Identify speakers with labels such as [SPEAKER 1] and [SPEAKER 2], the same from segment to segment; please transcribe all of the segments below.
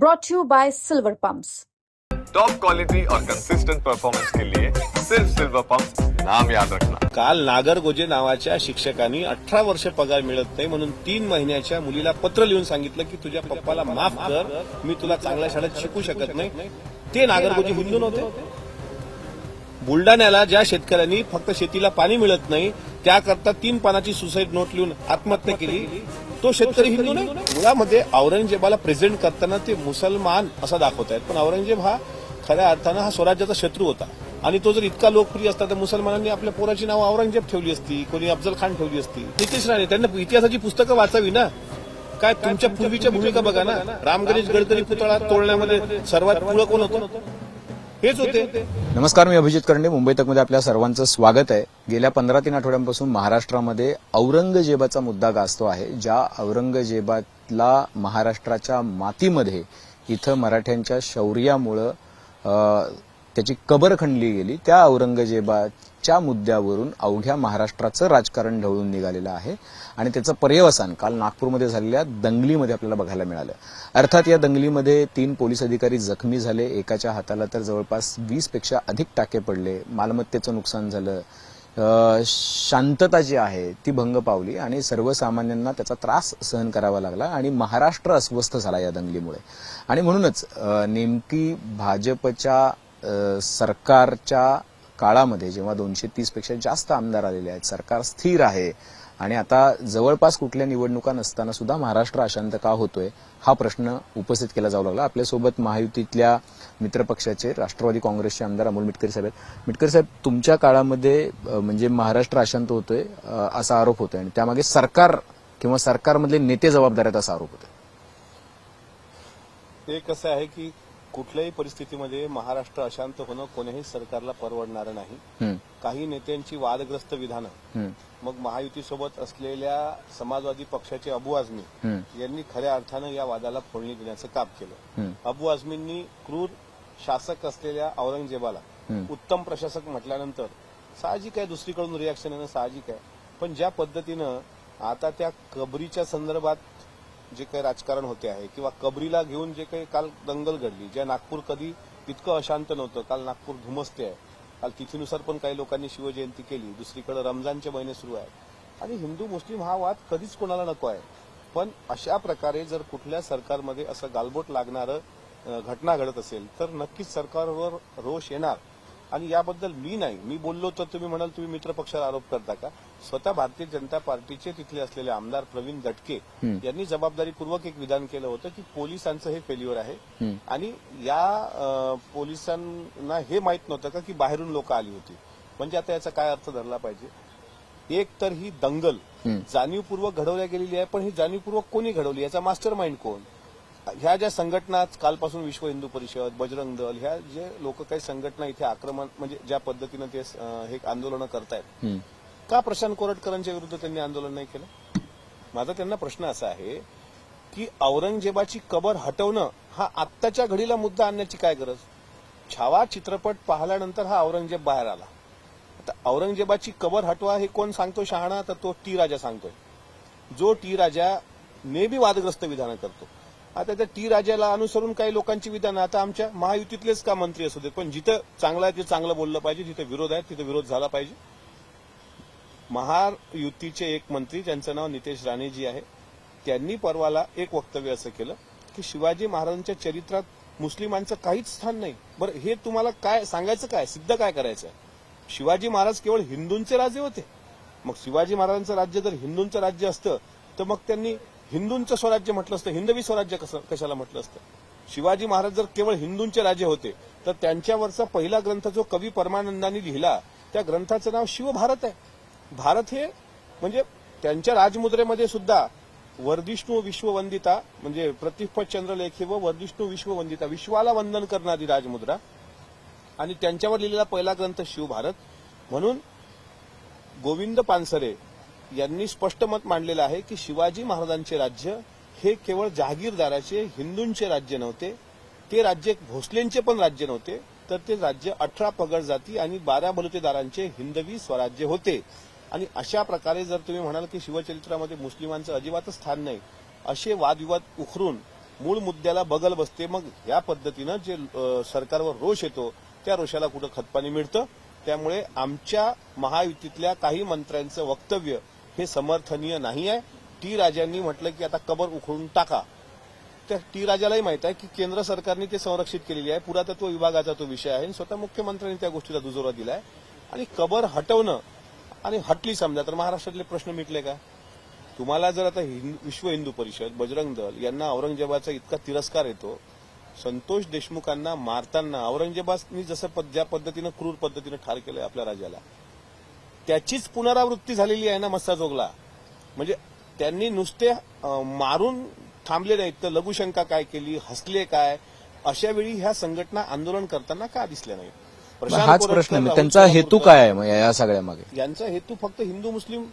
[SPEAKER 1] brought to you by Silver Pumps.
[SPEAKER 2] Top quality और consistent performance के लिए सिर्फ सिल्वर पंप नाम याद रखना।
[SPEAKER 3] काल नागरगोजे नावाच्या शिक्षकांनी अठरा वर्ष पगार मिळत नाही म्हणून तीन महिन्याच्या मुलीला पत्र लिहून सांगितलं की तुझ्या पप्पाला माफ कर मी तुला चांगल्या शाळेत शिकू शकत नाही. ते नागरगोजे हिंदू नव्हते. बुलडाण्याला ज्या शेतकऱ्यांनी फक्त शेतीला पाणी मिळत नाही त्याकरता तीन पानाची सुसाईड नोट लिहून आत्महत्या केली. तो शेतकरी हिंदू नाही. मुळामध्ये औरंगजेबाला प्रेझेंट करताना ते मुसलमान असा दाखवत आहेत पण औरंगजेब हा खऱ्या अर्थानं हा स्वराज्याचा शत्रू होता. आणि तो जर इतका लोकप्रिय असता तर मुसलमानांनी आपल्या पोराची नावं औरंगजेब ठेवली असती कोणी अफजल खान ठेवली असती. नितीश राणे त्यांना इतिहासाची पुस्तकं वाचावी ना? काय तुमच्या पूर्वीच्या भूमिका बघा ना? राम गणेश गडकरी पुतळा तोडण्यामध्ये सर्वात पुढं कोण होतं? हेच होते.
[SPEAKER 4] नमस्कार मी अभिजित करंडे. मुंबई तकमध्ये आपल्या सर्वांचं स्वागत आहे. गेल्या पंधरा तीन आठवड्यांपासून महाराष्ट्रामध्ये औरंगजेबाचा मुद्दा गाजतो आहे ज्या औरंगजेबाला महाराष्ट्राच्या मातीमध्ये इथं मराठ्यांच्या शौर्यामुळं त्याची कबर खणली गेली. त्या औरंगजेबाच्या मुद्द्यावरून अवघ्या महाराष्ट्राचं राजकारण ढवळून निघालेलं आहे. आणि त्याचं पर्यवसान काल नागपूरमध्ये झालेल्या दंगलीमध्ये आपल्याला बघायला मिळालं. अर्थात या दंगलीमध्ये तीन पोलीस अधिकारी जखमी झाले. एकाच्या हाताला तर जवळपास वीसपेक्षा अधिक टाके पडले. मालमत्तेचं नुकसान झालं. शांतता जी आहे ती भंग पावली आणि सर्वसामान्यांना त्याचा त्रास सहन करावा लागला आणि महाराष्ट्र अस्वस्थ झाला या दंगलीमुळे. आणि म्हणूनच नेमकी भाजपच्या सरकारच्या काळामध्ये जेव्हा दोनशे तीसपेक्षा जास्त आमदार आलेले आहेत सरकार स्थिर आहे आणि आता जवळपास कुठल्या निवडणुका नसताना सुद्धा महाराष्ट्र अशांत का होतोय हा प्रश्न उपस्थित केला जाऊ लागला. आपल्यासोबत महायुतीतल्या मित्रपक्षाचे राष्ट्रवादी काँग्रेसचे आमदार अमोल मिटकरी साहेब आहेत. मिटकरी साहेब तुमच्या काळामध्ये म्हणजे महाराष्ट्र अशांत होतोय असा आरोप होतोय आणि त्यामागे सरकार किंवा सरकारमधले नेते जबाबदार आहेत असा आरोप होतोय.
[SPEAKER 3] ते कसं आहे की कुठल्याही परिस्थितीमध्ये महाराष्ट्र अशांत होणं कोण्याही सरकारला परवडणारं नाही. काही नेत्यांची वादग्रस्त विधानं. मग महायुतीसोबत असलेल्या समाजवादी पक्षाचे अबू आझमी यांनी खऱ्या अर्थानं या वादाला फोडणी देण्याचं काम केलं. अबू आझमींनी क्रूर शासक असलेल्या औरंगजेबाला. उत्तम प्रशासक म्हटल्यानंतर साहजिक आहे दुसरीकडून रिॲक्शन येणं साहजिक आहे. पण ज्या पद्धतीनं आता त्या कबरीच्या संदर्भात जे काही राजकारण होते आहे किंवा कबरीला घेऊन जे काही काल दंगल घडली ज्या नागपूर कधी इतकं अशांत नव्हतं काल नागपूर धुमसते आहे. काल तिथीनुसार पण काही लोकांनी शिवजयंती केली दुसरीकडे रमजानचे महिने सुरू आहेत. आणि हिंदू मुस्लिम हा वाद कधीच कोणाला नको आहे. पण अशा प्रकारे जर कुठल्या सरकारमध्ये असं गालबोट लागणारं घटना घडत असेल तर नक्कीच सरकारवर रोष येणार. आणि याबद्दल मी नाही. मी बोललो तर तुम्ही म्हणाल तुम्ही मित्र पक्षाला आरोप करता का? स्वतः भारतीय जनता पार्टीचे तिथले असलेले आमदार प्रवीण दटके यांनी जबाबदारीपूर्वक एक विधान केलं होतं की पोलिसांचं हे फेल्युअर आहे. आणि या पोलिसांना हे माहीत नव्हतं का की बाहेरून लोक आली होती? म्हणजे आता याचा काय अर्थ धरला पाहिजे? एक तर ही दंगल. जाणीवपूर्वक घडवल्या गेलेली आहे पण ही जाणीवपूर्वक कोणी घडवली? याचा मास्टर माइंड कोण? ह्या ज्या संघटना कालपासून विश्व हिंदू परिषद बजरंग दल ह्या जे लोक काही संघटना इथे आक्रमण म्हणजे ज्या पद्धतीनं ते हे आंदोलनं करतायत. का प्रशांत कोरटकरांच्या विरुद्ध त्यांनी आंदोलन नाही केलं? माझा त्यांना प्रश्न असा आहे की औरंगजेबाची कबर हटवणं हा आत्ताच्या घडीला मुद्दा आणण्याची काय गरज? छावा चित्रपट पाहिल्यानंतर हा औरंगजेब बाहेर आला. आता औरंगजेबाची कबर हटवा हे कोण सांगतो शहाणा तर तो टी राजा सांगतोय. जो टी राजा नेहमी वादग्रस्त विधानं करतो. आता त्या टी राजाला अनुसरून काही लोकांची विधानं. आता आमच्या महायुतीतलेच का मंत्री असू देत? पण जिथं चांगलं आहे ते चांगलं बोललं पाहिजे. जिथं विरोध आहे तिथं विरोध झाला पाहिजे. महायुतीचे एक मंत्री ज्यांचं नाव नितेश राणेजी आहे त्यांनी परवाला एक वक्तव्य असं केलं की शिवाजी महाराजांच्या चरित्रात मुस्लिमांचं काहीच स्थान नाही. बरं हे तुम्हाला काय सांगायचं काय? सिद्ध काय करायचं शिवाजी महाराज केवळ हिंदूंचे राजे होते. मग शिवाजी महाराजांचं राज्य जर हिंदूंचं राज्य असतं तर मग त्यांनी हिंदूंचं स्वराज्य म्हटलं असतं हिंदवी स्वराज्य कसं कशाला म्हटलं असतं? शिवाजी महाराज जर केवळ हिंदूंचे राजे होते तर त्यांच्यावरचा पहिला ग्रंथ जो कवी परमानंदांनी लिहिला त्या ग्रंथाचं नाव शिवभारत आहे. भारत हे म्हणजे त्यांच्या राजमुद्रेमध्ये सुद्धा वर्धिष्णू विश्ववंदिता म्हणजे प्रतिष्ठ चंद्रलेखी व वर्धिष्णू विश्ववंदिता विश्वाला वंदन करणारी राजमुद्रा आणि त्यांच्यावर लिहिलेला पहिला ग्रंथ शिवभारत. म्हणून गोविंद पानसरे यांनी स्पष्ट मत मांडलेलं आहे की शिवाजी महाराजांचे राज्य हे केवळ जहागीरदाराचे हिंदूंचे राज्य नव्हते. ते राज्य भोसलेंचे पण राज्य नव्हते. तर ते राज्य अठरा पगड जाती आणि बारा बलुतेदारांचे हिंदवी स्वराज्य होते. आणि अशा प्रकारे जर तुम्ही म्हणाल की शिवचरित्रामध्ये मुस्लिमांचं अजिबातच स्थान नाही असे वादविवाद उखरून मूळ मुद्द्याला बगल बसते. मग या पद्धतीनं जे सरकारवर रोष येतो त्या रोषाला कुठं खतपाणी मिळतं? त्यामुळे आमच्या महायुतीतल्या काही मंत्र्यांचं वक्तव्य हे समर्थनीय नाही आहे. टी राजांनी म्हटलं की आता कबर उखळून टाका. त्या टी राजालाही माहीत आहे की केंद्र सरकारने ते संरक्षित केलेली आहे. पुरातत्व विभागाचा तो विषय आहे. आणि स्वतः मुख्यमंत्र्यांनी त्या गोष्टीला दुजोरा दिलाय. आणि कबर हटवणं आणि हटली समजा तर महाराष्ट्रातले प्रश्न मिटले का? तुम्हाला जर आता विश्व हिंदू परिषद बजरंग दल यांना औरंगजेबाचा इतका तिरस्कार येतो संतोष देशमुखांना मारताना औरंगजेबानी जसं ज्या पद्धतीनं क्रूर पद्धतीनं ठार केलंय आपल्या राजाला त्याचीच पुनरावृत्ती झालेली आहे ना मस्साजोगला म्हणजे त्यांनी नुसते मारून थांबले नाहीत. तर लघुशंका काय केली? हसले काय? अशा वेळी ह्या संघटना आंदोलन करताना का दिसल्या नाहीत?
[SPEAKER 4] हाच प्रश्न त्यांचा हेतू काय आहे या सगळ्या मागे?
[SPEAKER 3] यांचा हेतू फक्त हिंदू मुस्लिम.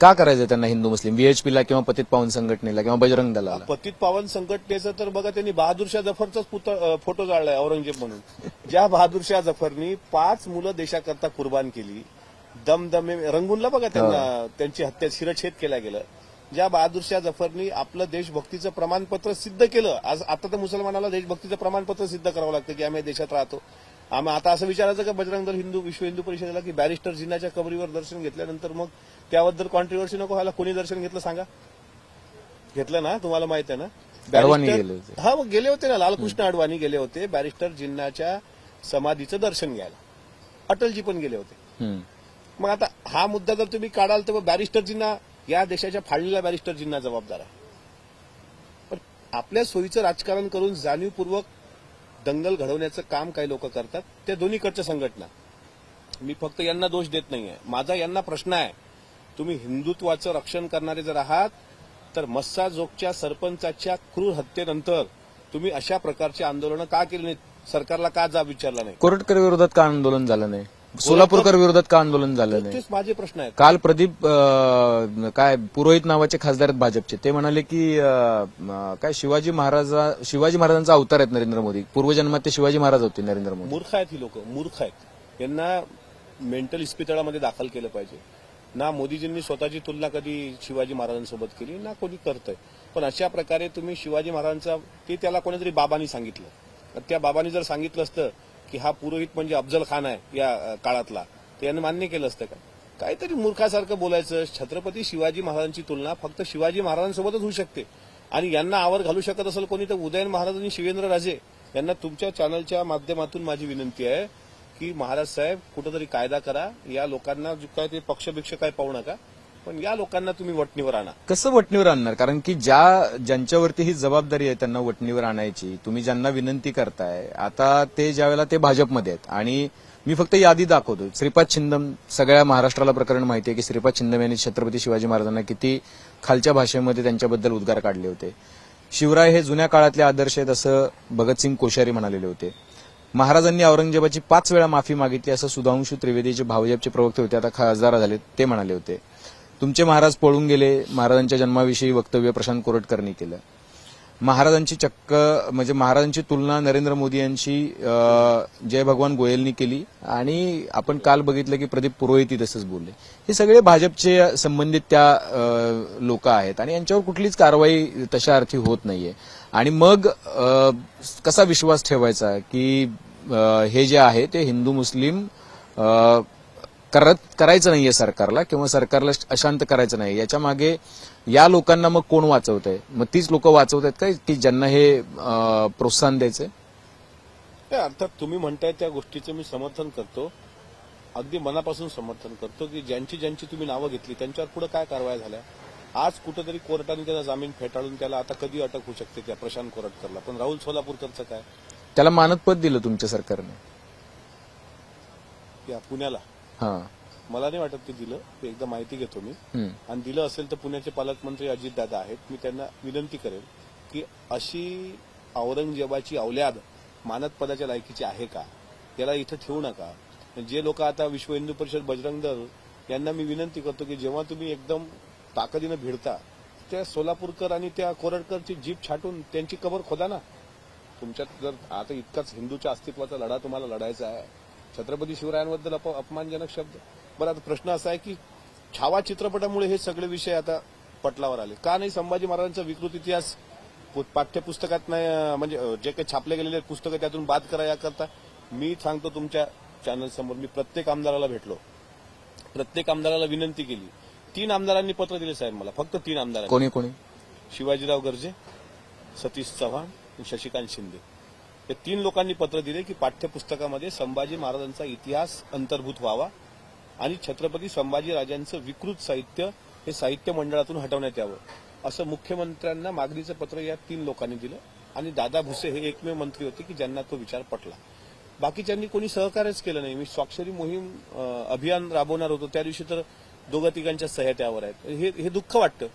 [SPEAKER 4] का करायचं त्यांना हिंदू मुस्लिम? बीएचपीला किंवा पतित पावन संघटनेला किंवा बजरंग दलाला?
[SPEAKER 3] पतित पावन संघटनेचं तर बघा त्यांनी बहादूरशाह जफरचाच फोटो जाळलाय औरंगजेब म्हणून. ज्या बहादूरशाह जफरनी पाच मुलं देशाकरता कुर्बान केली दमदमे रंगूनला बघा त्यांना त्यांची हत्या शिरछेद केला गेलं. ज्या बहादूरशाह जफरनी आपलं देशभक्तीचं प्रमाणपत्र सिद्ध केलं आज आता तर मुसलमानाला देशभक्तीचं प्रमाणपत्र सिद्ध करावं लागतं की आम्ही देशात राहतो. आम्ही आता असं विचारायचं का बजरंग दल हिंदू विश्व हिंदू परिषदेला की बॅरिस्टर जिन्नाच्या कबरीवर दर्शन घेतल्यानंतर मग त्याबद्दल कॉन्ट्रोवर्सी नको व्हायला कोणी दर्शन घेतलं सांगा? घेतलं ना? तुम्हाला माहीत आहे ना? बॅरिस्टर-. हा मग गेले होते ना. लालकृष्ण अडवाणी गेले होते. बॅरिस्टर जिन्नाच्या समाधीचं दर्शन घ्यायला. अटलजी पण गेले होते. मग आता हा मुद्दा जर तुम्ही काढाल तर मग या देशाच्या फाळलेल्या बॅरिस्टरजींना जबाबदार आहे पण आपल्या सोयीचं राजकारण करून जाणीवपूर्वक दंगल घडवण्याचं काम काही लोक करतात त्या दोन्हीकडच्या संघटना. मी फक्त यांना दोष देत नाहीये. माझा यांना प्रश्न आहे तुम्ही हिंदुत्वाचं रक्षण करणारे जर आहात तर मस्साजोगच्या सरपंचाच्या क्रूर हत्येनंतर तुम्ही अशा प्रकारची आंदोलनं का केली नाहीत? सरकारला का जाब विचारला नाही?
[SPEAKER 4] कोरटकर विरोधात का आंदोलन झालं नाही? सोलापूरकर विरोधात का आंदोलन झालं नाही?
[SPEAKER 3] तेच माझे प्रश्न आहेत.
[SPEAKER 4] काल प्रदीप अं, काय पुरोहित नावाचे खासदार आहेत भाजपचे. ते म्हणाले की अं, काय शिवाजी महाराजा शिवाजी महाराजांचा अवतार आहेत नरेंद्र मोदी. पूर्वजन्मात ते शिवाजी महाराज होते नरेंद्र मोदी.
[SPEAKER 3] मूर्ख आहेत ही लोक मूर्ख आहेत. यांना मेंटल इस्पितळामध्ये दाखल केलं पाहिजे. ना मोदीजींनी स्वतःची तुलना कधी शिवाजी महाराजांसोबत केली ना कोणी करतंय. पण अशा प्रकारे तुम्ही शिवाजी महाराजांचा ते त्याला कोणीतरी बाबांनी सांगितलं. तर त्या बाबांनी जर सांगितलं असतं की हा पुरोहित म्हणजे अफजल खान आहे या काळातला. ते यानं मान्य केलं असतं का? काहीतरी मूर्खासारखं बोलायचं. छत्रपती शिवाजी महाराजांची तुलना फक्त शिवाजी महाराजांसोबतच होऊ शकते. आणि यांना आवर घालू शकत असेल कोणी तर उदयन महाराज आणि शिवेंद्र राजे यांना तुमच्या चॅनलच्या माध्यमातून माझी विनंती आहे की महाराज साहेब कुठंतरी कायदा करा. या लोकांना जो काय ते पक्षभिक्ष काय पाहू नका. पण या लोकांना तुम्ही वटणीवर आणा.
[SPEAKER 4] कसं वटणीवर आणणार? कारण की ज्या ज्यांच्यावरती ही जबाबदारी आहे त्यांना वटणीवर आणायची. तुम्ही ज्यांना विनंती करताय आता ते ज्यावेळेला ते भाजपमध्ये आहेत. आणि मी फक्त यादी दाखवतो श्रीपाद छिंदम सगळ्या महाराष्ट्राला प्रकरण माहिती आहे की श्रीपाद छिंदम यांनी छत्रपती शिवाजी महाराजांना किती खालच्या भाषेमध्ये त्यांच्याबद्दल उद्गार काढले होते. शिवराय हे जुन्या काळातले आदर्श आहेत असं भगतसिंग कोश्यारी म्हणालेले होते. महाराजांनी औरंगजेबाची पाच वेळा माफी मागितली असं सुधांशू त्रिवेदीचे भावजेबचे प्रवक्ते होते. आता खासदार झाले ते म्हणाले होते. तुमचे महाराज पळून गेले महाराजांच्या जन्माविषयी वक्तव्य प्रशांत कोरटकरनी केलं. महाराजांची चक्क म्हणजे महाराजांची तुलना नरेंद्र मोदी यांची जय भगवान गोयलनी केली. आणि आपण काल बघितलं की प्रदीप पुरोहिती तसंच बोलले. हे सगळे भाजपचे संबंधित त्या लोक आहेत. आणि यांच्यावर कुठलीच कारवाई तशा अर्थी होत नाहीये. आणि मग कसा विश्वास ठेवायचा की हे जे आहे ते हिंदू मुस्लिम करत करायचं नाहीये सरकारला किंवा सरकारला अशांत करायचं नाही याच्या मागे या लोकांना मग कोण वाचवत आहे मग तीच लोक वाचवत आहेत का की ज्यांना हे प्रोत्साहन द्यायचंय?
[SPEAKER 3] अर्थात तुम्ही म्हणताय त्या गोष्टीचं मी समर्थन करतो. अगदी मनापासून समर्थन करतो की ज्यांची ज्यांची तुम्ही नावं घेतली त्यांच्यावर पुढे काय कारवाया झाल्या? आज कुठेतरी कोर्टाने त्याचा जामीन फेटाळून त्याला आता कधी अटक होऊ शकते त्या प्रशांत कोरटकरला? पण राहुल सोलापूरकरचं काय?
[SPEAKER 4] त्याला मानदपद दिलं तुमच्या सरकारने.
[SPEAKER 3] या पुण्याला. मला नाही वाटत ते दिलं. ते एकदा माहिती घेतो मी. आणि दिलं असेल तर पुण्याचे पालकमंत्री अजितदादा आहेत. मी त्यांना विनंती करेन की अशी औरंगजेबाची अवल्याद मानदपदाच्या लायकीची आहे का? याला इथं ठेवू नका. जे लोक आता विश्व हिंदू परिषद बजरंग दल यांना मी विनंती करतो की जेव्हा तुम्ही एकदम ताकदीनं भिडता त्या सोलापूरकर आणि त्या कोरडकरची जीप छाटून त्यांची कबर खोदा ना. तुमच्यात जर आता इतकाच हिंदूच्या अस्तित्वाचा लढा तुम्हाला लढायचा आहे छत्रपती शिवरायांबद्दल अप- अपमानजनक शब्द. बरं आता प्रश्न असा आहे की छावा चित्रपटामुळे हे सगळे विषय आता पटलावर आले. का नाही संभाजी महाराजांचा विकृत इतिहास पाठ्यपुस्तकात नाही म्हणजे जे काही छापले गेलेले पुस्तकं त्यातून बाद करा याकरता मी सांगतो तुमच्या चॅनल समोर मी प्रत्येक आमदाराला भेटलो. प्रत्येक आमदाराला विनंती केली. तीन आमदारांनी पत्र दिले साहेब मला फक्त तीन आमदारांनी.
[SPEAKER 4] कोणी कोणी?
[SPEAKER 3] शिवाजीराव गर्जे सतीश चव्हाण आणि शशिकांत शिंदे. या तीन लोकांनी पत्र दिले की पाठ्यपुस्तकामध्ये संभाजी महाराजांचा इतिहास अंतर्भूत व्हावा आणि छत्रपती संभाजी राजांचं विकृत साहित्य हे साहित्य मंडळातून हटवण्यात यावं असं मुख्यमंत्र्यांना मागणीचं पत्र या तीन लोकांनी दिलं. आणि दादा भुसे हे एकमेव मंत्री होते की ज्यांना तो विचार पटला. बाकीच्यांनी कोणी सहकार्यच केलं नाही. मी स्वाक्षरी मोहीम अभियान राबवणार होतो. त्या दिवशी तर दोघा तिघांच्या सह्या त्यावर आहेत. हे हे दुःख वाटतं.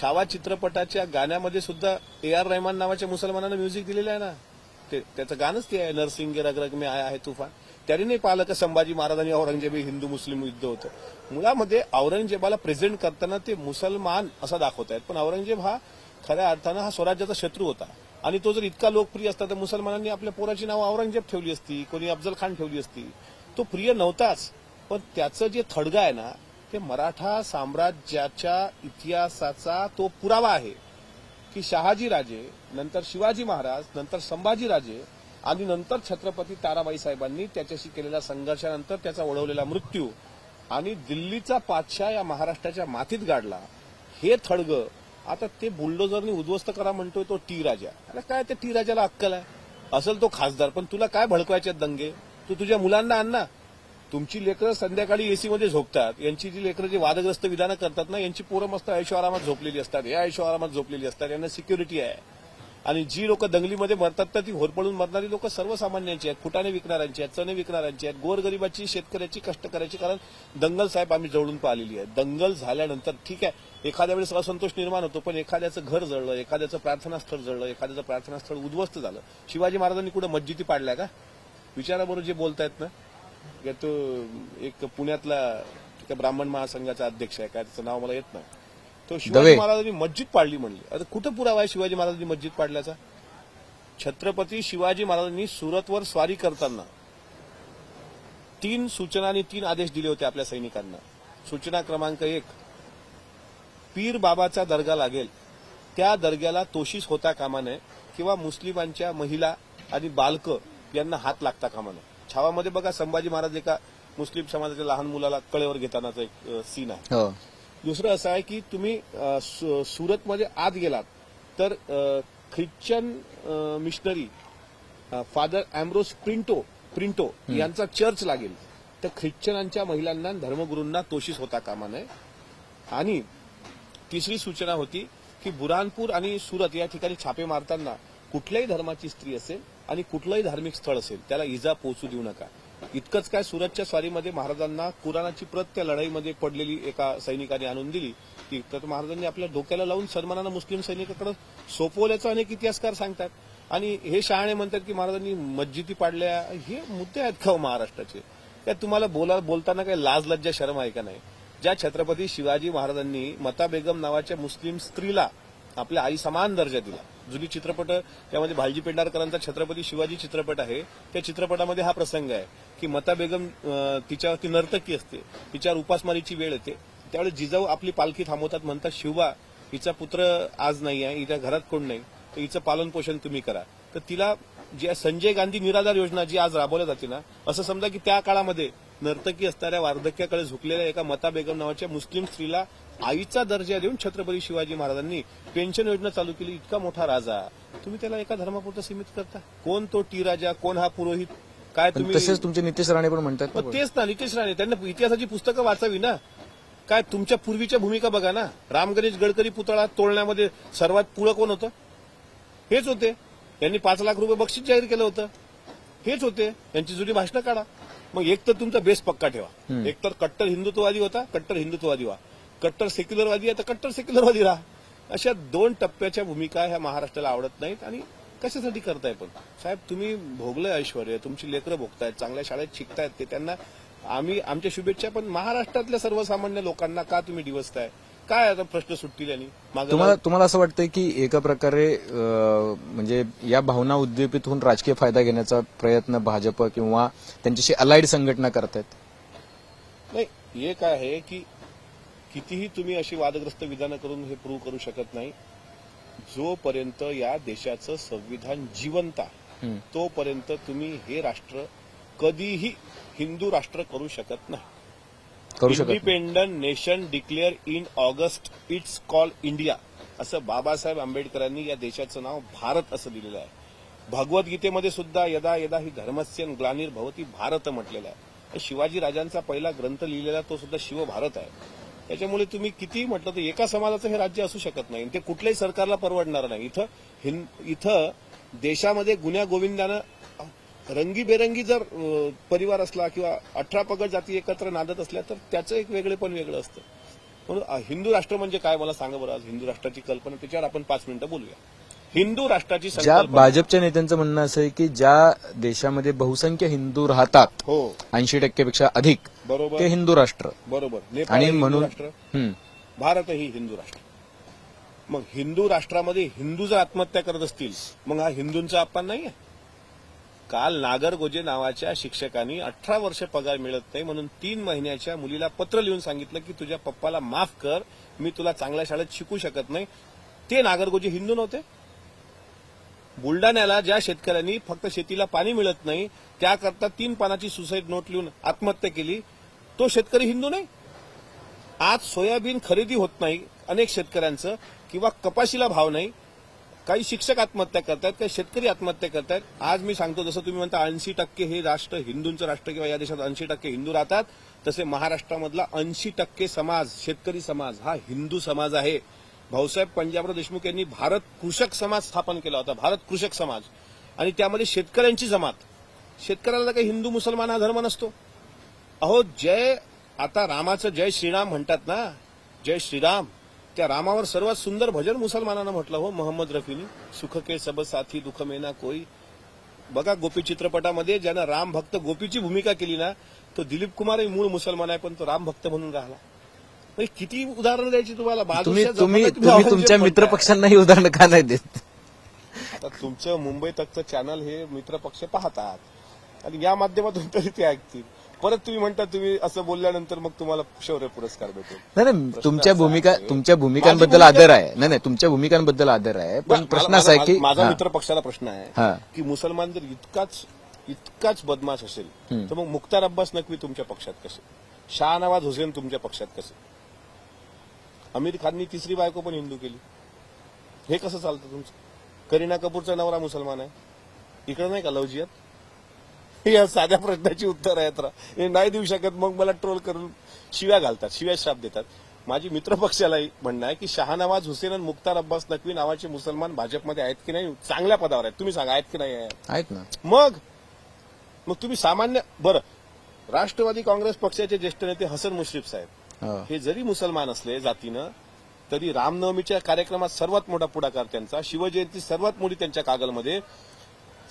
[SPEAKER 3] छावा चित्रपटाच्या गाण्यामध्ये सुद्धा ए आर रहमान नावाच्या मुसलमानांना म्युझिक दिलेलं आहे ना? ते त्याचं गाणंच ते आहे नरसिंग रग रग आया आहे तुफान. त्याने नाही पाहिलं का संभाजी महाराजांनी औरंगजेब हिंदू मुस्लिम युद्ध होतं. मुळामध्ये औरंगजेबाला प्रेझेंट करताना ते मुसलमान असं दाखवत आहेत. पण औरंगजेब हा खऱ्या अर्थानं हा स्वराज्याचा शत्रू होता. आणि तो जर इतका लोकप्रिय असता तर मुसलमानांनी आपल्या पोराची नावं औरंगजेब ठेवली असती कोणी अफजल खान ठेवली असती. तो प्रिय नव्हताच. पण त्याचं जे थडगं आहे ना ते मराठा साम्राज्याच्या इतिहासाचा तो पुरावा आहे. की शहाजी राजे नंतर शिवाजी महाराज नंतर संभाजी राजे आणि नंतर छत्रपती ताराबाई साहेबांनी त्याच्याशी केलेल्या संघर्षानंतर त्याचा ओढवलेला मृत्यू आणि दिल्लीचा पातशाह या महाराष्ट्राच्या मातीत गाडला हे थडग आता ते बुलडोजरनी उद्ध्वस्त करा म्हणतोय तो टी राजा. अरे काय ते टी राजाला अक्कल आहे? असेल तो खासदार पण तुला काय भडकवायचे आहेत दंगे? तू तुझ्या मुलांना आण ना. तुमची लेकरं संध्याकाळी एसीमध्ये झोपतात. यांची जी लेकरं जे वादग्रस्त विधानं करतात ना यांची पोरं मस्त ऐशो आरामात झोपलेली असतात. या ऐशो आरामात झोपलेली असतात. यांना सिक्युरिटी आहे. आणि जी लोक दंगलीमध्ये मरतात तर ती होरपळून मरणारी लोक सर्वसामान्यांची आहेत. फुटाणे विकणाऱ्यांची आहेत चणे विकणाऱ्यांची आहेत गोरगरिबाची शेतकऱ्याची कष्ट करायची कारण दंगल साहेब आम्ही जवळून पाहिलेली आहे दंगल झाल्यानंतर ठीक आहे एखाद्या वेळेस असंतोष निर्माण होतो पण एखाद्याचं घर जळलं एखाद्याचं प्रार्थनास्थळ जळलं एखाद्याचं प्रार्थनास्थळ उद्ध्वस्त झालं. शिवाजी महाराजांनी कुठं मस्जिदी पाडल्या का? विचाराबरोबर जे बोलतायत ना तो एक पुण्यातला ब्राह्मण महासंघाचा अध्यक्ष आहे काय त्याचं नाव मला येत नाही. तो शिवाजी. महाराजांनी मस्जिद पाडली म्हणली. आता कुठं पुरावा आहे शिवाजी महाराजांनी मस्जिद पाडल्याचा? छत्रपती शिवाजी महाराजांनी सुरतवर स्वारी करताना तीन सूचना आणि तीन आदेश दिले होते आपल्या सैनिकांना. सूचना क्रमांक एक पीर बाबाचा दर्गा लागेल. त्या दर्ग्याला तोशीस होता कामा नये किंवा मुस्लिमांच्या महिला आणि बालक यांना हात लागता कामा नये. छावामध्ये बघा संभाजी महाराज एका मुस्लिम समाजाच्या लहान मुलाला कळेवर घेतानाचा एक सीन आहे.
[SPEAKER 4] हो.
[SPEAKER 3] दुसरं असं आहे की तुम्ही सुरतमध्ये आत गेलात तर Christian missionary father Ambrose Printo Printo यांचा चर्च लागेल. तर ख्रिश्चनांच्या महिलांना धर्मगुरूंना तोशीस होता कामा नये. आणि तिसरी सूचना होती की बुरहानपूर आणि सुरत या ठिकाणी छापे मारताना कुठल्याही धर्माची स्त्री असेल आणि कुठलंही धार्मिक स्थळ असेल त्याला इजा पोहोचू देऊ नका. इतकंच काय सुरतच्या स्वारीमध्ये महाराजांना कुराणाची प्रत त्या लढाईमध्ये पडलेली एका सैनिकाने आणून दिली ती तर महाराजांनी आपल्या डोक्याला लावून सन्मानानं मुस्लिम सैनिकाकडे सोपवल्याचं अनेक इतिहासकार सांगतात. आणि हे शहाणे म्हणतात की महाराजांनी मस्जिदी पाडल्या हे मुद्दे आहेत का हो महाराष्ट्राचे? काय तुम्हाला बोला बोलताना काही लाज लज्जा शरम आहे का नाही? ज्या छत्रपती शिवाजी महाराजांनी मता बेगम नावाच्या मुस्लिम स्त्रीला आपल्या आई समान दर्जा दिला जुनी चित्रपट त्यामध्ये भालजी पेंढारकरांचा छत्रपती शिवाजी चित्रपट आहे. त्या चित्रपटामध्ये हा प्रसंग आहे की मता बेगम अं, तिच्यावरती नर्तकी असते. तिच्यावर उपासमारीची वेळ येते. त्यावेळी जिजाऊ आपली पालखी थांबवतात म्हणतात शिवबा हिचा पुत्र आज नाही आहे हिच्या घरात कोण नाही तर हिचं पालन पोषण तुम्ही करा. तर तिला जी संजय गांधी निराधार योजना जी आज राबवल्या जाते ना असं समजा की त्या काळामध्ये नर्तकी असणाऱ्या वार्धक्याकडे झुकलेल्या एका मता बेगम नावाच्या मुस्लिम स्त्रीला आईचा दर्जा देऊन छत्रपती शिवाजी महाराजांनी पेन्शन योजना चालू केली. इतका मोठा राजा. तुम्ही त्याला एका धर्मापुरतं सीमित करता? कोण तो टी राजा? कोण हा पुरोहित? काय तुम्ही
[SPEAKER 4] तसेच तुमचे नितेश राणे पण म्हणतात
[SPEAKER 3] मग तेच ना नितेश राणे. त्यांना इतिहासाची पुस्तकं वाचावी ना. काय तुमच्या पूर्वीच्या भूमिका बघा ना. राम गणेश गडकरी पुतळा तोडण्यामध्ये सर्वात पुढं कोण होतं? हेच होते. यांनी पाच लाख रुपये बक्षीस जाहीर केलं होतं. हेच होते. यांची जुनी भाषणं काढा. मग एक तर तुमचा बेस पक्का ठेवा. एक तर कट्टर हिंदुत्ववादी होता कट्टर हिंदुत्ववादी व्हा. कट्टर सेक्युलरवादी आहे तर कट्टर सेक्युलरवादी राहा. अशा दोन टप्प्याच्या भूमिका ह्या महाराष्ट्राला आवडत नाहीत आणि कशासाठी करताय पण? साहेब तुम्ही भोगलंय ऐश्वर तुमची लेकरं भोगतायत चांगल्या शाळेत शिकतायत ते. त्यांना आम्ही आमच्या शुभेच्छा पण महाराष्ट्रातल्या सर्वसामान्य लोकांना का तुम्ही डिवसताय काय आता प्रश्न सुटतील मागं
[SPEAKER 4] तुम्हाला तुम्हाला असं वाटतंय की एका प्रकारे म्हणजे या भावना उद्दीपित होऊन राजकीय फायदा घेण्याचा प्रयत्न भाजप किंवा त्यांच्याशी अलाइड संघटना करतायत?
[SPEAKER 3] नाही एक आहे की कितीही तुम्ही अशी वादग्रस्त विधानं करून हे प्रूव्ह करू शकत नाही जोपर्यंत या देशाचं संविधान जिवंत आहे. तोपर्यंत तुम्ही हे राष्ट्र कधीही हिंदू राष्ट्र करू शकत नाही.
[SPEAKER 4] करू शकत
[SPEAKER 3] independent nation declare in August it's call India असं बाबासाहेब आंबेडकरांनी या देशाचं नाव भारत असं दिलेलं आहे. भगवद्गीतेमध्ये सुद्धा यदा यदा ही ग्लानिर ग्लानिर्भवती भारत म्हटलेलं आहे. शिवाजी राजांचा पहिला ग्रंथ लिहिलेला तो सुद्धा शिवभारत आहे. त्याच्यामुळे तुम्ही कितीही म्हटलं तर एका समाजाचं हे राज्य असू शकत नाही. ते कुठल्याही सरकारला परवडणार नाही. इथं इथं देशामध्ये गुन्ह्या गोविंदानं रंगीबेरंगी जर परिवार असला किंवा अठरा पगड जाती एकत्र नांदत असल्या तर त्याचं एक वेगळे पण वेगळं असतं. म्हणून हिंदू राष्ट्र म्हणजे काय मला सांगा बरं आज? हिंदू राष्ट्राची कल्पना त्याच्यावर आपण पाच मिनिटं बोलूया. हिंदू राष्ट्राची
[SPEAKER 4] ज्या भाजपच्या नेत्यांचं म्हणणं असं आहे की ज्या देशामध्ये बहुसंख्य हिंदू राहतात
[SPEAKER 3] हो.
[SPEAKER 4] ऐंशी टक्केपेक्षा अधिक ते
[SPEAKER 3] बरोबर
[SPEAKER 4] हिंदू राष्ट्र.
[SPEAKER 3] बरोबर.
[SPEAKER 4] आणि
[SPEAKER 3] हे हिंदू
[SPEAKER 4] म्हणून
[SPEAKER 3] राष्ट्र.
[SPEAKER 4] हम्म.
[SPEAKER 3] भारतही हिंदू राष्ट्र. मग हिंदू राष्ट्रामध्ये हिंदू जर आत्महत्या करत असतील मग हा हिंदूंचा अपमान नाही आहे काल नागरगोजे नावाच्या शिक्षकांनी अठरा वर्ष पगार मिळत नाही म्हणून तीन महिन्याच्या मुलीला पत्र लिहून सांगितलं की तुझ्या पप्पाला माफ कर मी तुला चांगल्या शाळेत शिकू शकत नाही. ते नागरगोजे हिंदू नव्हते. बुलडाण्याला ज्या शेतकऱ्यांनी फक्त शेतीला पाणी मिळत नाही त्याकरता तीन पानाची सुसाईड नोट लिहून आत्महत्या केली तो शेतकरी हिंदू नाही. आज सोयाबीन खरेदी होत नाही अनेक शेतकऱ्यांचं किंवा कपाशीला भाव नाही काही शिक्षक आत्महत्या करतात काही शेतकरी आत्महत्या करतात आज मी सांगतो जसं तुम्ही म्हणता ऐंशी टक्के हे राष्ट्र हिंदूंचं राष्ट्र किंवा या देशात ऐंशी टक्के हिंदू राहतात तसे महाराष्ट्रामधला ऐंशी टक्के समाज शेतकरी समाज हा हिंदू समाज आहे. भाऊसाहेब पंजाबराव देशमुख यांनी भारत कृषक समाज स्थापन केला होता भारत कृषक समाज. आणि त्यामध्ये शेतकऱ्यांची जमात. शेतकऱ्याला काही हिंदू मुसलमान हा धर्म नसतो. अहो जय आता रामाचं जय श्रीराम म्हणतात ना जय श्रीराम. त्या रामावर सर्वात सुंदर भजन मुसलमानानं म्हटलं हो मोहम्मद रफीनी सुख के सब साथी दुःख मेना कोई. बघा गोपी चित्रपटामध्ये ज्यानं राम भक्त गोपीची भूमिका केली ना तो दिलीप कुमारही मूळ मुसलमान आहे पण तो राम भक्त म्हणून राहिला. म्हणजे किती उदाहरणं द्यायची तुम्हाला?
[SPEAKER 4] तुम्ही तुमच्या
[SPEAKER 3] म्हणताय.
[SPEAKER 4] मित्रपक्षांना ही उदाहरणं का नाही देत?
[SPEAKER 3] आता तुमचं मुंबई तकचं चॅनल हे मित्रपक्ष पाहतात. आणि या माध्यमातून तरी ते ऐकतील. परत तुम्ही म्हणता तुम्ही असं बोलल्यानंतर मग तुम्हाला शौर्य पुरस्कार भेटेल.
[SPEAKER 4] नाही नाही तुमच्या भूमिका. तुमच्या भूमिकांबद्दल आदर आहे. नाही नाही तुमच्या भूमिकांबद्दल आदर आहे. पण प्रश्न असा आहे की
[SPEAKER 3] माझा. मित्र पक्षाला प्रश्न. आहे की मुसलमान जर इतकाच इतकाच बदमाश असेल तर मग मुख्तार अब्बास नकवी तुमच्या पक्षात कसे? शहानवाज हुसेन तुमच्या पक्षात कसे? आमिर खाननी तिसरी बायको पण हिंदू केली. हे कसं चालतं तुमचं? करीना कपूरचा नवरा मुसलमान आहे. इकडे नाही का लवजियात? या साध्या प्रश्नाची उत्तर आहेत हे नाही देऊ शकत मग मला ट्रोल करून शिव्या घालतात शिव्या श्राप देतात. माझी मित्र पक्षालाही म्हणणं आहे की शहानवाज हुसेन आणि मुख्तार अब्बास नकवी नावाचे मुसलमान भाजपमध्ये आहेत की नाही चांगल्या पदावर आहेत. तुम्ही सांगा आहेत की नाही? आहेत
[SPEAKER 4] आहेत ना.
[SPEAKER 3] मग मग तुम्ही सामान्य बरं. राष्ट्रवादी काँग्रेस पक्षाचे ज्येष्ठ नेते हसन मुश्रीफ साहेब.
[SPEAKER 4] हो.
[SPEAKER 3] हे जरी मुसलमान असले जातीनं तरी रामनवमीच्या कार्यक्रमात सर्वात मोठा पुढाकार त्यांचा शिवजयंती सर्वात मोठी त्यांच्या कागलमध्ये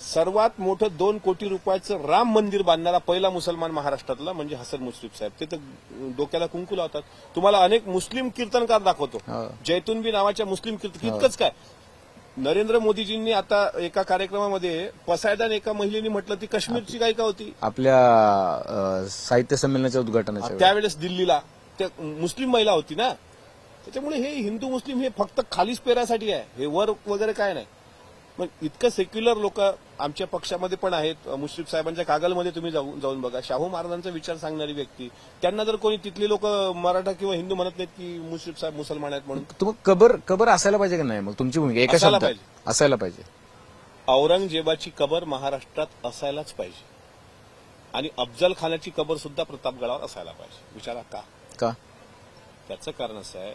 [SPEAKER 3] सर्वात मोठं दोन कोटी रुपयाचं राम मंदिर बांधणारा पहिला मुसलमान महाराष्ट्रातला म्हणजे हसन मुश्रीफ साहेब. ते तर डोक्याला कुंकू लावतात. तुम्हाला अनेक मुस्लिम कीर्तनकार दाखवतो.
[SPEAKER 4] हो.
[SPEAKER 3] जैतुनबी नावाच्या मुस्लिम कीर्तन इतकंच काय? नरेंद्र मोदीजींनी आता एका कार्यक्रमामध्ये पसायदान एका महिलेने म्हटलं ती काश्मीरची गायिका होती.
[SPEAKER 4] आपल्या साहित्य संमेलनाच्या उद्घाटनाच्या वेळी.
[SPEAKER 3] त्यावेळेस दिल्लीला. त्या मुस्लिम महिला होती ना. त्याच्यामुळे हे हिंदू मुस्लिम हे फक्त खालीच पेरासाठी आहे. हे वर वगैरे काय नाही. मग इतकं सेक्युलर लोक आमच्या पक्षामध्ये पण आहेत. मुश्रीफ साहेबांच्या कागलमध्ये तुम्ही जाऊन जाऊन बघा. शाहू महाराजांचा विचार सांगणारी व्यक्ती. त्यांना जर कोणी तिथले लोक मराठा किंवा हिंदू म्हणत नाहीत की मुश्रीफ साहेब मुसलमान आहेत म्हणून.
[SPEAKER 4] तुम्ही कबर कबर असायला पाहिजे की नाही मग? तुमची भूमिका एका
[SPEAKER 3] असायला
[SPEAKER 4] शब्दात.
[SPEAKER 3] पाहिजे.
[SPEAKER 4] असायला पाहिजे.
[SPEAKER 3] औरंगजेबाची कबर महाराष्ट्रात असायलाच पाहिजे. आणि अफजल खानाची कबर सुद्धा प्रतापगडावर असायला पाहिजे. विचारा का?
[SPEAKER 4] का?
[SPEAKER 3] त्याचं कारण असं आहे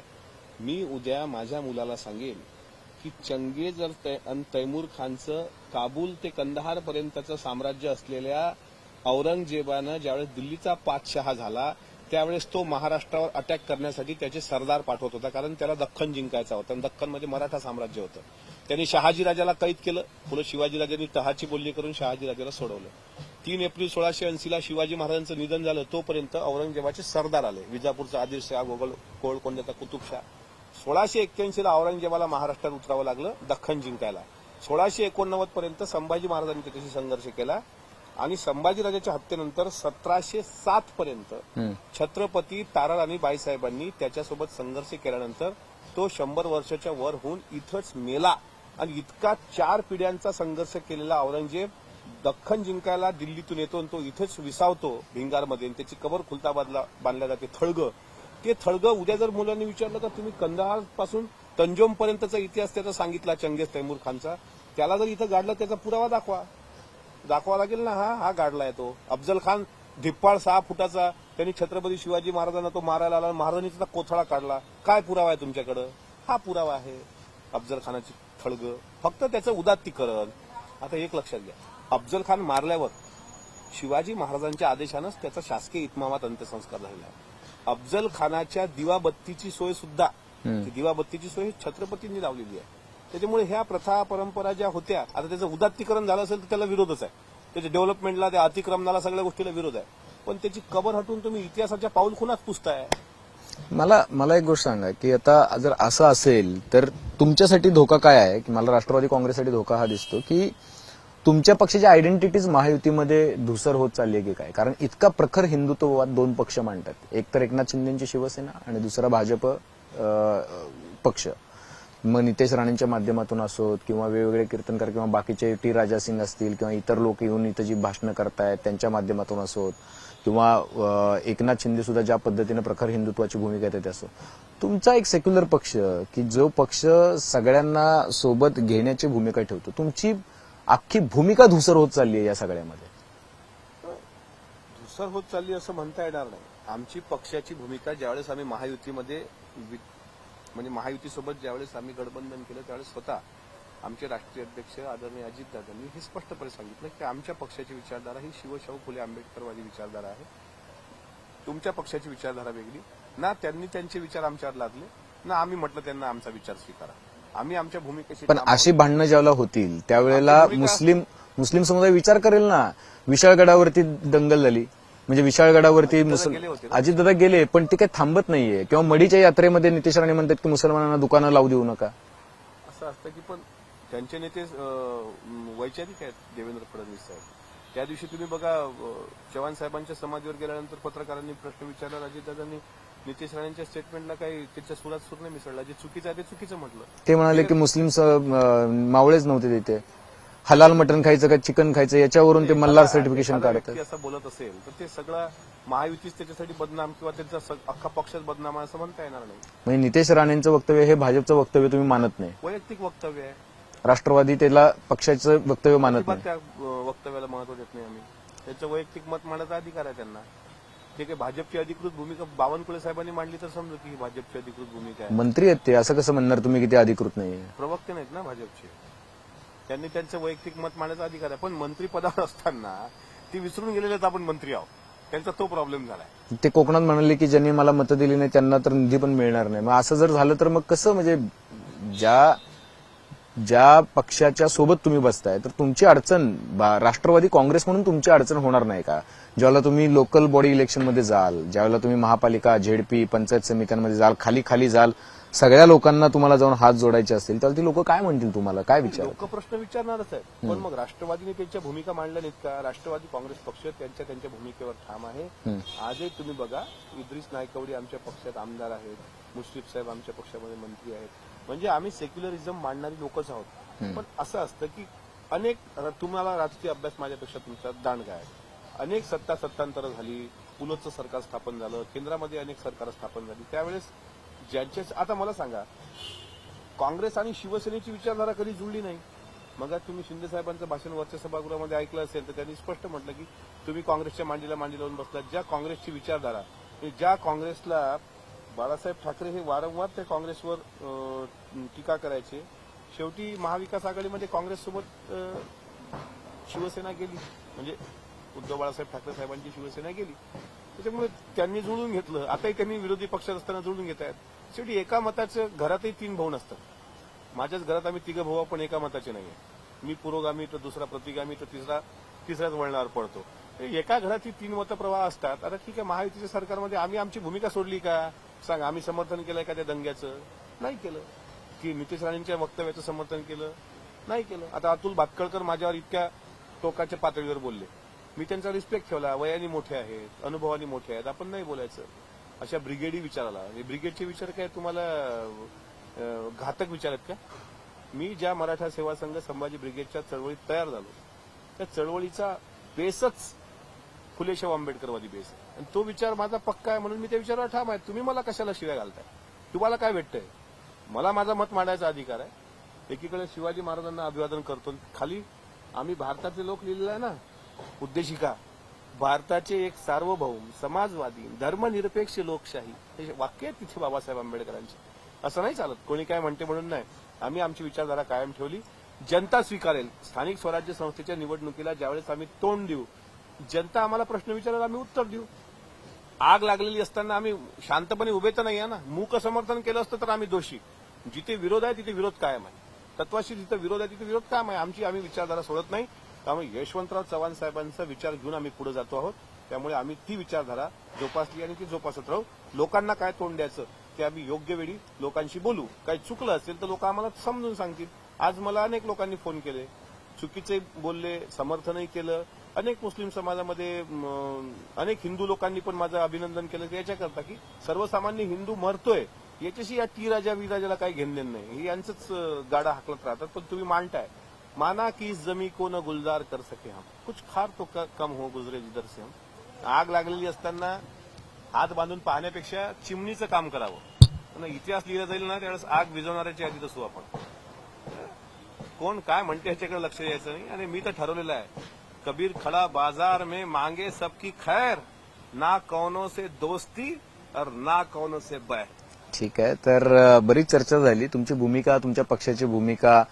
[SPEAKER 3] मी उद्या माझ्या मुलाला सांगेन की चंगेज तै- आणि तैमूर खानचं काबूल ते कंदहार पर्यंतचं साम्राज्य असलेल्या औरंगजेबानं ज्यावेळेस दिल्लीचा पातशहा झाला त्यावेळेस तो महाराष्ट्रावर अटॅक करण्यासाठी त्याचे सरदार पाठवत होता कारण त्याला दख्खन जिंकायचा होता. आणि म्हणजे मराठा साम्राज्य होतं. त्यांनी शहाजीराजाला कैद केलं. पुढे शिवाजीराजांनी तहाची बोलणी करून शहाजीराजाला सोडवलं. तीन एप्रिल सोळाशे ऐंशीला शिवाजी महाराजांचं निधन झालं. तोपर्यंत औरंगजेबाचे सरदार आले. विजापूरचा आदिलशाह गोगल कोळकोंड्याचा कुतुबशाह. सोळाशे एक्क्याऐंशीला औरंगजेबाला महाराष्ट्रात उतरावं लागलं दख्खन जिंकायला. सोळाशे एकोणनव्वद पर्यंत संभाजी महाराजांनी त्याच्याशी संघर्ष केला. आणि संभाजीराजाच्या हत्येनंतर सतराशे सात पर्यंत. छत्रपती ताराराणी बाईसाहेबांनी त्याच्यासोबत संघर्ष केल्यानंतर तो शंभर वर्षाच्या वर होऊन इथंच मेला. आणि इतका चार पिढ्यांचा संघर्ष केलेला औरंगजेब दख्खन जिंकायला दिल्लीतून येतो आणि तो इथेच विसावतो भिंगारमध्ये. आणि त्याची कबर खुलता बांधला बांधल्या जाते थळग. ते थळग उद्या जर मुलांनी विचारलं तर तुम्ही कंदाहारपासून तंजोम पर्यंतचा इतिहास त्याचा सांगितला चंगेज तैमूर खानचा. त्याला जर इथं गाडलं त्याचा पुरावा दाखवा. दाखवा लागेल ना हा हा गाडलाय तो. अफजल खान धिप्पाळ सहा फुटाचा त्यांनी छत्रपती शिवाजी महाराजांना तो मारायला आला महाराजांनी कोथळा काढला. काय पुरावा आहे तुमच्याकडं? हा पुरावा आहे. अफजल खानाची थळग फक्त त्याचं उदात्तीकरण. आता एक लक्षात घ्या. अफजल खान मारल्यावर शिवाजी महाराजांच्या आदेशानंच त्याचा शासकीय इतमामात अंत्यसंस्कार झालेला आहे. अफजल खानाच्या दिवाबत्तीची सोय सुद्धा दिवाबत्तीची सोय छत्रपतींनी लावलेली आहे. त्याच्यामुळे ह्या प्रथा परंपरा ज्या होत्या आता त्याचं उदात्तीकरण झालं असेल तर त्याला विरोधच आहे. त्याच्या डेव्हलपमेंटला त्या अतिक्रमणाला सगळ्या गोष्टीला विरोध आहे. पण त्याची कबर हटून तुम्ही इतिहासाच्या पाऊल खुनाच पुसताय?
[SPEAKER 4] मला मला एक गोष्ट सांगा की आता जर असं असेल तर तुमच्यासाठी धोका काय आहे? की मला राष्ट्रवादी काँग्रेससाठी धोका हा दिसतो की तुमच्या पक्षाची आयडेंटिटीज महायुतीमध्ये धुसर होत चालली आहे की काय? कारण इतका प्रखर हिंदुत्ववाद दोन पक्ष मांडतात. एक तर एकनाथ शिंदेची शिवसेना आणि दुसरा भाजप पक्ष. मग नितेश राणेंच्या माध्यमातून असोत किंवा वेगवेगळे कीर्तनकार किंवा बाकीचे टी राजा सिंग असतील किंवा इतर लोक येऊन इथं जी भाषणं करतायत त्यांच्या माध्यमातून असोत किंवा एकनाथ शिंदे सुद्धा ज्या पद्धतीनं प्रखर हिंदुत्वाची भूमिका येते असो. तुमचा एक सेक्युलर पक्ष की जो पक्ष सगळ्यांना सोबत घेण्याची भूमिका ठेवतो. तुमची अख्खी भूमिका धुसर होत चालली आहे या सगळ्यामध्ये.
[SPEAKER 3] धुसर होत चालली असं म्हणता येणार नाही. आमची पक्षाची भूमिका ज्यावेळेस आम्ही महायुतीमध्ये वि- म्हणजे महायुतीसोबत ज्यावेळेस आम्ही गठबंधन केलं त्यावेळेस स्वतः आमचे राष्ट्रीय अध्यक्ष आदरणीय अजितदादांनी हे स्पष्टपणे सांगितलं की आमच्या पक्षाची विचारधारा ही शिवशाहू फुले आंबेडकरवादी विचारधारा आहे. तुमच्या पक्षाची विचारधारा वेगळी. ना त्यांनी त्यांचे विचार आमच्यावर लादले ना आम्ही म्हटलं त्यांना आमचा विचार स्वीकारा. आम्ही आमच्या भूमिकेशी
[SPEAKER 4] पण. अशी भांडणं ज्यावेळेला होतील त्यावेळेला मुस्लिम मुस्लिम समुदाय विचार करेल ना. विशाळगडावरती दंगल झाली. म्हणजे विशाळगडावरती मुसल
[SPEAKER 3] गेले होते ना?
[SPEAKER 4] अजितदादा गेले पण ते काही थांबत नाहीये. किंवा मडीच्या यात्रेमध्ये नितेश राणे म्हणतात की मुसलमानांना दुकानं लावू देऊ नका.
[SPEAKER 3] असं असतं की पण त्यांचे नेते वैचारिक आहेत देवेंद्र फडणवीस साहेब. त्या दिवशी तुम्ही बघा चव्हाण साहेबांच्या समाधीवर गेल्यानंतर पत्रकारांनी प्रश्न विचारला अजितदादांनी नितेश राणेंच्या स्टेटमेंटला काही त्याच्या सुरात सूर नाही मिसळला. जे चुकीचं आहे ते चुकीचं म्हटलं.
[SPEAKER 4] ते म्हणाले की मुस्लिम मावळेच नव्हते तिथे हलाल मटण खायचं का चिकन खायचं याच्यावरून ते मल्हार सर्टिफिकेशन
[SPEAKER 3] व्यक्ती असं बोलत असेल तर ते सगळं महायुतीच त्याच्यासाठी बदनाम किंवा त्यांचा अख्खा पक्षच बदनाम असं म्हणता येणार नाही.
[SPEAKER 4] म्हणजे नितेश राणेंचं वक्तव्य हे भाजपचं वक्तव्य तुम्ही मानत नाही.
[SPEAKER 3] वैयक्तिक वक्तव्य आहे.
[SPEAKER 4] राष्ट्रवादी त्याला पक्षाचं वक्तव्य मानत नाही.
[SPEAKER 3] त्या वक्तव्याला महत्त्व देत नाही आम्ही. त्यांचं वैयक्तिक मत मांडण्याचा अधिकार आहे त्यांना. ते काही भाजपची अधिकृत भूमिका बावनकुळे साहेबांनी मांडली तर समजू की ही भाजपची अधिकृत भूमिका आहे.
[SPEAKER 4] मंत्री आहेत ते असं कसं म्हणणार तुम्ही की ते अधिकृत नाहीये?
[SPEAKER 3] प्रवक्ते नाहीत ना भाजपचे. त्यांनी त्यांचं वैयक्तिक मत मांडण्याचा अधिकार आहे. पण मंत्रीपदावर असताना ती विसरून गेलेलेच आपण मंत्री आहोत. त्यांचा तो प्रॉब्लेम झालाय.
[SPEAKER 4] ते कोकणात म्हणाले की ज्यांनी मला मतं दिली नाही त्यांना तर निधी पण मिळणार नाही. मग असं जर झालं तर मग कसं? म्हणजे ज्या ज्या पक्षाच्या सोबत तुम्ही बसताय तर तुमची अडचण राष्ट्रवादी काँग्रेस म्हणून तुमची अडचण होणार नाही का? ज्यावेळेला तुम्ही लोकल बॉडी इलेक्शनमध्ये जाल ज्यावेळेला तुम्ही महापालिका झेडपी पंचायत समित्यांमध्ये जाल खाली खाली जाल सगळ्या लोकांना तुम्हाला जाऊन हात जोडायचे असतील तर ती लोक काय म्हणतील तुम्हाला? काय विचार?
[SPEAKER 3] लोक प्रश्न विचारणारच आहेत. पण मग राष्ट्रवादीने त्यांच्या भूमिका मांडल्या नाहीत का? राष्ट्रवादी काँग्रेस पक्ष त्यांच्या त्यांच्या भूमिकेवर ठाम आहे. आजही तुम्ही बघा इद्रिस नायकवडी आमच्या पक्षात आमदार आहेत. मुश्रीफ साहेब आमच्या पक्षामध्ये मंत्री आहेत. म्हणजे आम्ही सेक्युलरिझम मांडणारी लोकच आहोत. पण असं असतं की अनेक तुम्हाला राजकीय अभ्यास माझ्यापेक्षा तुमचा दांडगा आहे. अनेक सत्ता सत्तांतर झाली पुलोचं सरकार स्थापन झालं केंद्रामध्ये अनेक सरकार स्थापन झाली. त्यावेळेस ज्यांचे आता मला सांगा काँग्रेस आणि शिवसेनेची विचारधारा कधी जुळली नाही? मग तुम्ही शिंदे साहेबांचं भाषण वरच्या सभागृहामध्ये ऐकलं असेल तर त्यांनी स्पष्ट म्हटलं की तुम्ही काँग्रेसच्या मांडीला मांडी लावून बसलात ज्या काँग्रेसची विचारधारा ज्या काँग्रेसला बाळासाहेब ठाकरे हे वारंवार ते काँग्रेसवर टीका करायचे. शेवटी महाविकास आघाडीमध्ये काँग्रेससोबत शिवसेना गेली. म्हणजे उद्धव बाळासाहेब ठाकरे साहेबांची शिवसेना गेली. त्याच्यामुळे त्यांनी जुळून घेतलं. आताही त्यांनी विरोधी पक्षात असताना जुळून घेत आहेत. शेवटी एका मताचं घरातही तीन भाऊ नसतात. माझ्याच घरात आम्ही तिघं भाऊ पण एका मताचे नाही मी पुरोगामी तर दुसरा प्रतिगामी तर तिसरा तिसऱ्याच वळणावर पडतो. एका घरात ही तीन मतप्रवाह असतात. आता ठीक आहे महायुतीच्या सरकारमध्ये आम्ही आमची भूमिका सोडली का? सांग आम्ही समर्थन केलं एखाद्या दंग्याचं? नाही केलं. की नितेश राणेंच्या वक्तव्याचं समर्थन केलं? नाही केलं. आता अतुल भातकळकर माझ्यावर इतक्या टोकाच्या पातळीवर बोलले. मी त्यांचा रिस्पेक्ट ठेवला. वयाने मोठे आहेत अनुभवाने मोठे आहेत. आपण नाही बोलायचं. अशा ब्रिगेडी विचाराला. हे ब्रिगेडचे विचार काय तुम्हाला घातक विचार आहेत का? मी ज्या मराठा सेवा संघ संभाजी ब्रिगेडच्या चळवळीत तयार झालो. त्या चळवळीचा बेसच फुलेशाह आंबेडकरवादी बेस आहे. आणि तो विचार माझा पक्का आहे म्हणून मी त्या विचारावर ठाम आहे. तुम्ही मला कशाला शिव्या घालताय? तुम्हाला काय भेटतंय? मला माझा मत मांडायचा अधिकार आहे. एकीकडे शिवाजी महाराजांना अभिवादन करतो. खाली आम्ही भारताचे लोक लिहिलेलं आहे ना? उद्देशिका भारताचे एक सार्वभौम समाजवादी धर्मनिरपेक्ष लोकशाही. हे वाक्य आहेत तिथे बाबासाहेब आंबेडकरांचे. असं नाही चालत. कोणी काय म्हणते म्हणून नाही. आम्ही आमची विचारधारा कायम ठेवली. जनता स्वीकारेल. स्थानिक स्वराज्य संस्थेच्या निवडणुकीला ज्यावेळेस आम्ही तोंड देऊ जनता आम्हाला प्रश्न विचारेल आम्ही उत्तर देऊ. आग लागलेली असताना आम्ही शांतपणे उभे तर नाही आहे ना. मूक समर्थन केलं असतं तर आम्ही दोषी. जिथे विरोध आहे तिथे विरोध कायम आहे. तत्वाशी जिथे विरोध आहे तिथे विरोध कायम आहे. आमची आम्ही विचारधारा सोडत नाही. त्यामुळे यशवंतराव चव्हाण साहेबांचा विचार घेऊन आम्ही पुढे जातो आहोत. त्यामुळे आम्ही ती विचारधारा जोपासली आणि ती जोपासत राहू. लोकांना काय तोंड द्यायचं ते आम्ही योग्य वेळी लोकांशी बोलू. काही चुकलं असेल तर लोक आम्हाला समजून सांगतील. आज मला अनेक लोकांनी फोन केले. चुकीचे बोलले समर्थनही केलं. अनेक मुस्लिम समाजामध्ये अनेक हिंदू लोकांनी पण माझं अभिनंदन केलं याच्याकरता की सर्वसामान्य हिंदू मरतोय याच्याशी या टी राजा विराजाला काही घेणं नाही. यांचंच गाडा हाकलत राहतात. पण तुम्ही मांडताय. माना की इस जमी को न गुलजार कर सके हम. कुछ खार तो कम हो गुजरे जिधर से हम. आग लागलेली असताना हात बांधून पाहण्यापेक्षा चिमणीचं काम करावं. पण इतिहास लिहिला जाईल ना त्यावेळेस आग विझवणाऱ्याच्या आधीच असू आपण कोण काय म्हणते ह्याच्याकडे लक्ष द्यायचं नाही. आणि मी तर ठरवलेलं आहे. कबीर खडा बाजार में मांगे सबकी खैर ना कौनो से दोस्ती और ना कौनो से बैर।
[SPEAKER 4] ठीक आहे तर बरीच चर्चा झाली. तुमची भूमिका तुमच्या पक्षाची भूमिका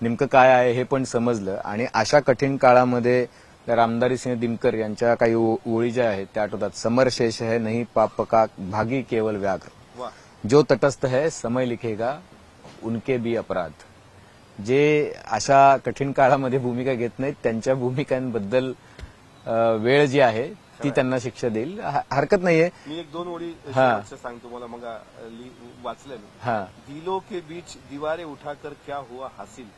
[SPEAKER 4] नेमकं काय आहे हे पण समजलं. आणि अशा कठीण काळामध्ये रामदारी सिंह दिनकर यांच्या काही ओळी ज्या आहेत त्या आठवतात. समर शेष है नहीं पाप का भागी केवल व्याघ्र. जो तटस्थ है समय लिखेगा उनके भी अपराध. जे अशा कठीण काळामध्ये भूमिका घेत नाहीत त्यांच्या भूमिकांबद्दल वेळ जी आहे ती त्यांना शिक्षा देईल. हरकत नाहीये.
[SPEAKER 3] मी एक दोन ओळी सांगतो मला मग वाचलंय मी. दिलों के बीच दीवारें उठाकर क्या हुआ हासिल?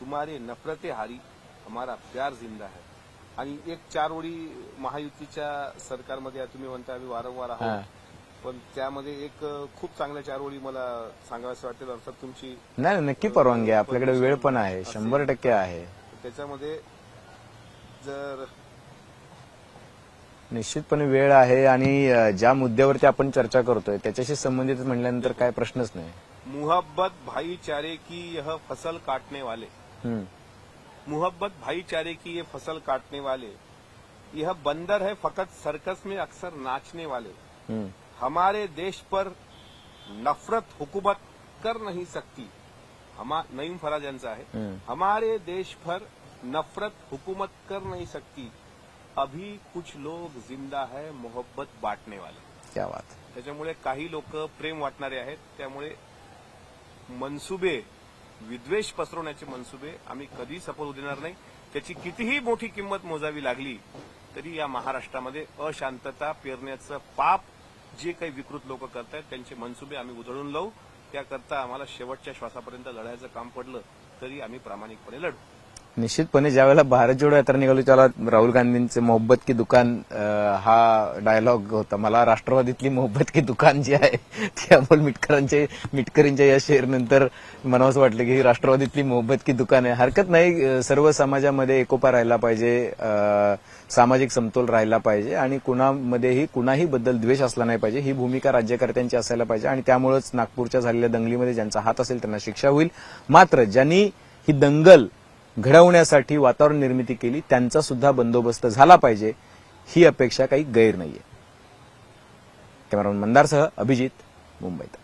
[SPEAKER 3] तुम्हारे नफरते हारी हमारा प्यार जिंदा है. आणि एक चार ओळी महायुतीच्या सरकारमध्ये तुम्ही म्हणता आम्ही वारंवार. आहोत. पण त्यामध्ये एक खूप चांगल्या चार ओळी मला सांगाव्याचं वाटेल अर्थात तुमची
[SPEAKER 4] नाही नाही, नक्की परवानगी आहे. आपल्याकडे वेळ पण आहे. शंभर टक्के आहे.
[SPEAKER 3] त्याच्यामध्ये जर
[SPEAKER 4] निश्चितपणे वेळ आहे आणि ज्या मुद्द्यावरती आपण चर्चा करतोय त्याच्याशी संबंधित म्हणल्यानंतर काय प्रश्नच नाही.
[SPEAKER 3] मुहब्बत भाईचारे की यह फसल काटने वाले?
[SPEAKER 4] हम्म,
[SPEAKER 3] मुहब्बत भाईचारे की ये फसल काटने वाले? यह बंदर है फकत सर्कस में अक्सर नाचने वाले।
[SPEAKER 4] हम्म,
[SPEAKER 3] हमारे देश पर नफरत हुकूमत कर नहीं सकती। हमा नईम फराज यांचा आहे. हमारे देश पर नफरत हुकूमत कर नहीं सकती। अभी कुछ लोग जिंदा है मोहब्बत बांटने वाले।
[SPEAKER 4] क्या बात
[SPEAKER 3] त्याच्यामुळे काही लोक प्रेम वाटणारे आहेत। त्यामुळे मनसुबे विद्वेष पसरवण्याचे मनसुबे आम्ही कधी सफल होऊ देणार नाही. त्याची कितीही मोठी किंमत मोजावी लागली तरी या महाराष्ट्रामध्ये अशांतता पेरण्याचं पाप जे काही विकृत लोक करतायत त्यांचे मनसुबे आम्ही उधळून लावू. त्याकरता आम्हाला शेवटच्या श्वासापर्यंत लढायचं काम पडलं तरी आम्ही प्रामाणिकपणे लढू.
[SPEAKER 4] निश्चितपणे ज्यावेळेला भारत जोडो यात्रा निघाली त्याला राहुल गांधींचे मोहब्बत की दुकान हा डायलॉग होता. मला राष्ट्रवादीतली मोहब्बत की दुकान जी आहे ती अमोल मिटकरांचे मिटकरींच्या या शेअरनंतर मला असं वाटलं की ही राष्ट्रवादीतली मोहब्बत की दुकान आहे. हरकत नाही सर्व समाजामध्ये एकोपा राहिला पाहिजे सामाजिक समतोल राहिला पाहिजे आणि कुणामध्येही कुणाही बद्दल द्वेष असला नाही पाहिजे. ही भूमिका राज्यकर्त्यांची असायला पाहिजे आणि त्यामुळेच नागपूरच्या झालेल्या दंगलीमध्ये ज्यांचा हात असेल त्यांना शिक्षा होईल. मात्र ज्यांनी ही दंगल घडवण्यासाठी वातावरण निर्मिती केली त्यांचा सुद्धा बंदोबस्त झाला पाहिजे ही अपेक्षा काही गैर नाहीये. कॅमेरामन मंदारसह अभिजित मुंबईत.